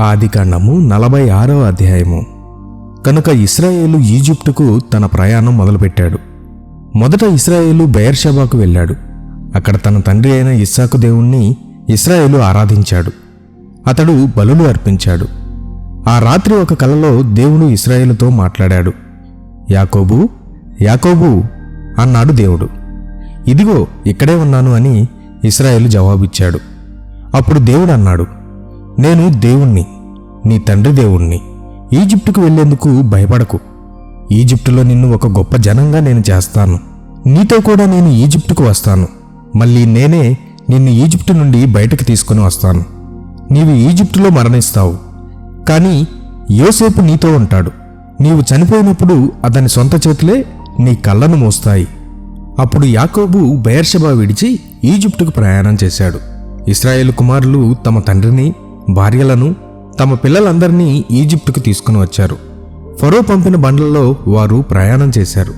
ఆదికాండము నలభై ఆరవ అధ్యాయము. కనుక ఇస్రాయేలు ఈజిప్టుకు తన ప్రయాణం మొదలుపెట్టాడు. మొదట ఇస్రాయేలు బెయర్షబాకు వెళ్ళాడు. అక్కడ తన తండ్రి అయిన ఇస్సాకు దేవుణ్ణి ఇస్రాయేలు ఆరాధించాడు. అతడు బలులు అర్పించాడు. ఆ రాత్రి ఒక కలలో దేవుడు ఇస్రాయేలుతో మాట్లాడాడు. యాకోబు యాకోబు అన్నాడు దేవుడు. ఇదిగో ఇక్కడే ఉన్నాను అని ఇస్రాయేలు జవాబిచ్చాడు. అప్పుడు దేవుడు అన్నాడు నేను దేవుణ్ణి నీ తండ్రి దేవుణ్ణి. ఈజిప్టుకు వెళ్ళేందుకు భయపడకు. ఈజిప్టులో నిన్ను ఒక గొప్ప జనంగా నేను చేస్తాను. నీతో కూడా నేను ఈజిప్టుకు వస్తాను. మళ్ళీ నేనే నిన్ను ఈజిప్టు నుండి బయటకు తీసుకుని వస్తాను. నీవు ఈజిప్టులో మరణిస్తావు. కానీ యోసేపు నీతో ఉంటాడు. నీవు చనిపోయినప్పుడు అతని సొంత చేతులే నీ కళ్ళను మోస్తాయి. అప్పుడు యాకోబు బయర్షబా విడిచి ఈజిప్టుకు ప్రయాణం చేశాడు. ఇస్రాయేల్ కుమారులు తమ తండ్రిని భార్యలను తమ పిల్లలందరినీ ఈజిప్టుకు తీసుకుని వచ్చారు. ఫరో పంపిన బండ్లలో వారు ప్రయాణం చేశారు.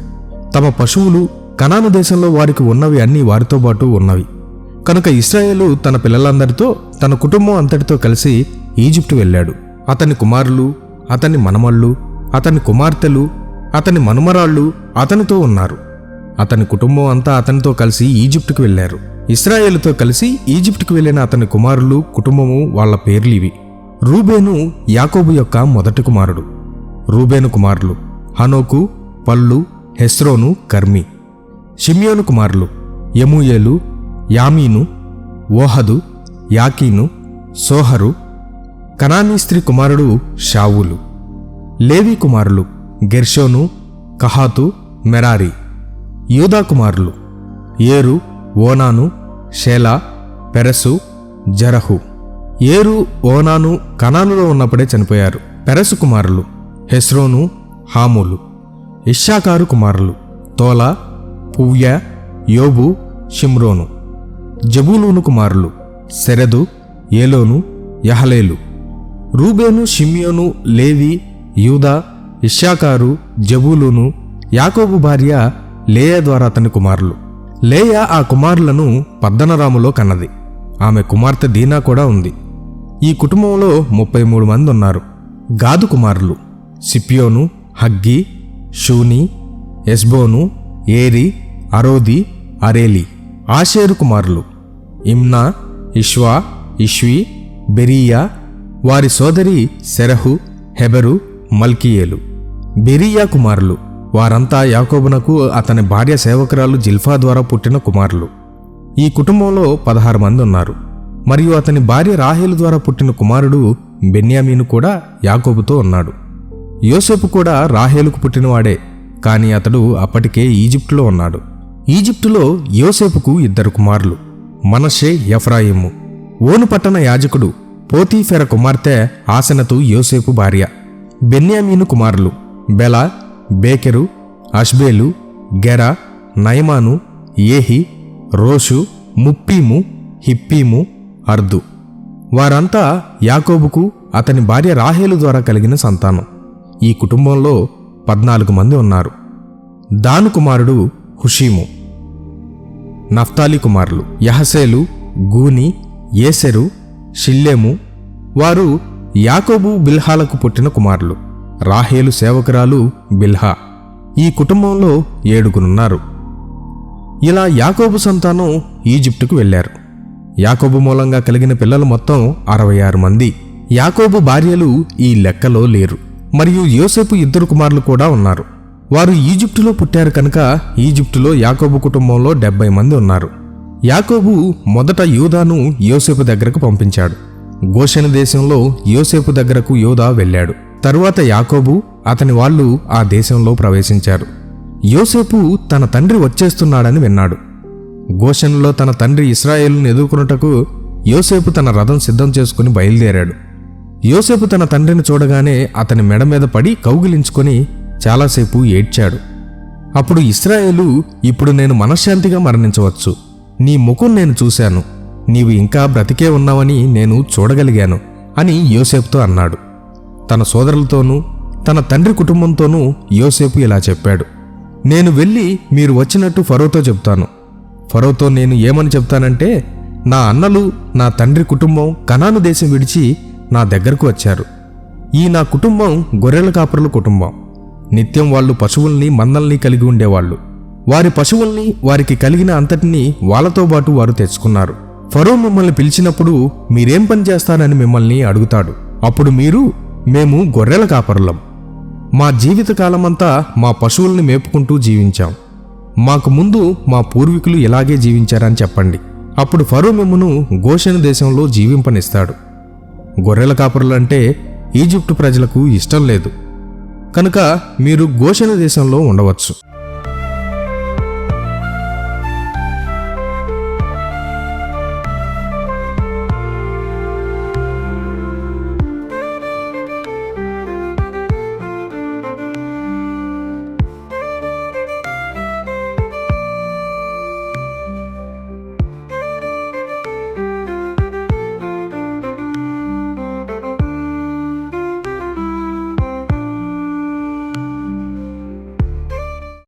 తమ పశువులు కనాను దేశంలో వారికి ఉన్నవి అన్నీ వారితో పాటు ఉన్నవి. కనుక ఇస్రాయేలు తన పిల్లలందరితో తన కుటుంబం అంతటితో కలిసి ఈజిప్టు వెళ్ళాడు. అతని కుమారులు అతని మనమళ్ళు అతని కుమార్తెలు అతని మనుమరాళ్ళు అతనితో ఉన్నారు. అతని కుటుంబం అంతా అతనితో కలిసి ఈజిప్టుకు వెళ్ళారు. ఇస్రాయేలుతో కలిసి ఈజిప్టుకు వెళ్ళిన అతని కుమారులు కుటుంబము వాళ్ళ పేర్లు ఇవి. రూబేను యాకోబు యొక్క మొదటి కుమారుడు. రూబేను కుమారులు హనోకు పల్లు హెస్రోను కర్మి. షిమ్యోను కుమారులు యమూయేలు యామీను ఓహదు యాకీను సోహరు. కనానీ స్త్రీ కుమారుడు షావులు. లేవి కుమారులు గెర్షోను కహాతు మెరారి. యూదా కుమారులు ఏరు ఓనాను షేలా పెరసు జరహు. ఏరు ఓనాను కనానులో ఉన్నప్పుడే చనిపోయారు. పెరసు కుమారులు హెస్రోను హాములు. ఇషాకారు కుమారులు తోల పువ్య యోబు షిమ్రోను. జబూలూను కుమారులు శరదు ఏలోను యహలేలు. రూబేను షిమ్యోను లేవి యూదా ఇషాకారు జబూలును యాకోబు భార్య లేయ ద్వారా అతని కుమారులు. లేయ ఆ కుమారులను పద్దనరాములో కన్నది. ఆమె కుమార్తె దీనా కూడా ఉంది. ఈ కుటుంబంలో ముప్పై మూడు మంది ఉన్నారు గాదు కుమారులు సిప్యోను హగ్గి షూని ఎస్బోను ఏరి అరోది అరేలి ఆషేరు కుమారులు. ఇమ్నా ఇష్వా ఇష్వి బెరియా వారి సోదరి సెరహు హెబరు మల్కియేలు. బెరియా కుమారులు వారంతా యాకోబునకు అతని భార్య సేవకురాలు జిల్ఫా ద్వారా పుట్టిన కుమారులు. ఈ కుటుంబంలో పదహారు మంది ఉన్నారు. మరియు అతని భార్య రాహేలు ద్వారా పుట్టిన కుమారుడు బెన్యామీను కూడా యాకోబుతో ఉన్నాడు. యోసేపు కూడా రాహేలుకు పుట్టినవాడే కానీ అతడు అప్పటికే ఈజిప్టులో ఉన్నాడు. ఈజిప్టులో యోసేపుకు ఇద్దరు కుమారులు మనషే ఎఫ్రాయిము. ఓను పట్టణ యాజకుడు పోతీఫెర కుమార్తె ఆసనతు యోసేపు భార్య బెన్యామీను కుమారులు బెల బేకెరు అష్బేలు గెరా నయమాను ఏహి రోషు ముప్పీము హిప్పీము అర్దు. వారంతా యాకోబుకు అతని భార్య రాహేలు ద్వారా కలిగిన సంతానం. ఈ కుటుంబంలో పద్నాలుగు మంది ఉన్నారు. దాను కుమారుడు హుషీము. నఫ్తాలి కుమారులు యహసేలు గూని ఏసెరు షిల్లేము. వారు యాకోబు బిల్హాలకు పుట్టిన కుమారులు. రాహేలు సేవకురాలు బిల్హా. ఈ కుటుంబంలో ఏడుగురున్నారు. ఇలా యాకోబు సంతానం ఈజిప్టుకు వెళ్ళారు యాకోబు మూలంగా కలిగిన పిల్లలు మొత్తం అరవై ఆరు మంది. యాకోబు భార్యలు ఈ లెక్కలో లేరు. మరియు యోసేపు ఇద్దరు కుమారులు కూడా ఉన్నారు. వారు ఈజిప్టులో పుట్టారు కనుక ఈజిప్టులో యాకోబు కుటుంబంలో డెబ్బై మంది ఉన్నారు. యాకోబు మొదట యూదాను యోసేపు దగ్గరకు పంపించాడు. గోషణ దేశంలో యోసేపు దగ్గరకు యోధా వెళ్ళాడు. తరువాత యాకోబు అతని వాళ్ళు ఆ దేశంలో ప్రవేశించారు. యోసేపు తన తండ్రి వచ్చేస్తున్నాడని విన్నాడు. గోషన్లో తన తండ్రి ఇస్రాయేల్ను ఎదుర్కొనుటకు యోసేపు తన రథం సిద్ధం చేసుకుని బయలుదేరాడు. యోసేపు తన తండ్రిని చూడగానే అతని మెడ మీద పడి కౌగిలించుకొని చాలాసేపు ఏడ్చాడు. అప్పుడు ఇస్రాయేలు ఇప్పుడు నేను మనశ్శాంతిగా మరణించవచ్చు. నీ ముఖం నేను చూశాను. నీవు ఇంకా బ్రతికే ఉన్నావని నేను చూడగలిగాను అని యోసేపుతో అన్నాడు. తన సోదరులతోనూ తన తండ్రి కుటుంబంతోనూ యోసేపు ఇలా చెప్పాడు. నేను వెళ్ళి మీరు వచ్చినట్టు ఫరోతో చెప్తాను. ఫరోతో నేను ఏమని చెప్తానంటే నా అన్నలు నా తండ్రి కుటుంబం కనాను దేశం విడిచి నా దగ్గరకు వచ్చారు. ఈ నా కుటుంబం గొర్రెల కాపరుల కుటుంబం. నిత్యం వాళ్ళు పశువుల్ని మందల్ని కలిగి ఉండేవాళ్ళు. వారి పశువుల్ని వారికి కలిగిన అంతటినీ వాళ్ళతో పాటు వారు తెచ్చుకున్నారు. ఫరో మిమ్మల్ని పిలిచినప్పుడు మీరేం పని చేస్తారని మిమ్మల్ని అడుగుతాడు. అప్పుడు మీరు మేము గొర్రెల కాపరులం. మా జీవితకాలమంతా మా పశువుల్ని మేపుకుంటూ జీవించాం. మాకు ముందు మా పూర్వీకులు ఇలాగే జీవించారని చెప్పండి. అప్పుడు ఫరో మిమ్మును గోషెను దేశంలో జీవింపనిస్తాడు. గొర్రెల కాపరులంటే ఈజిప్టు ప్రజలకు ఇష్టం లేదు. కనుక మీరు గోషెన దేశంలో ఉండవచ్చు.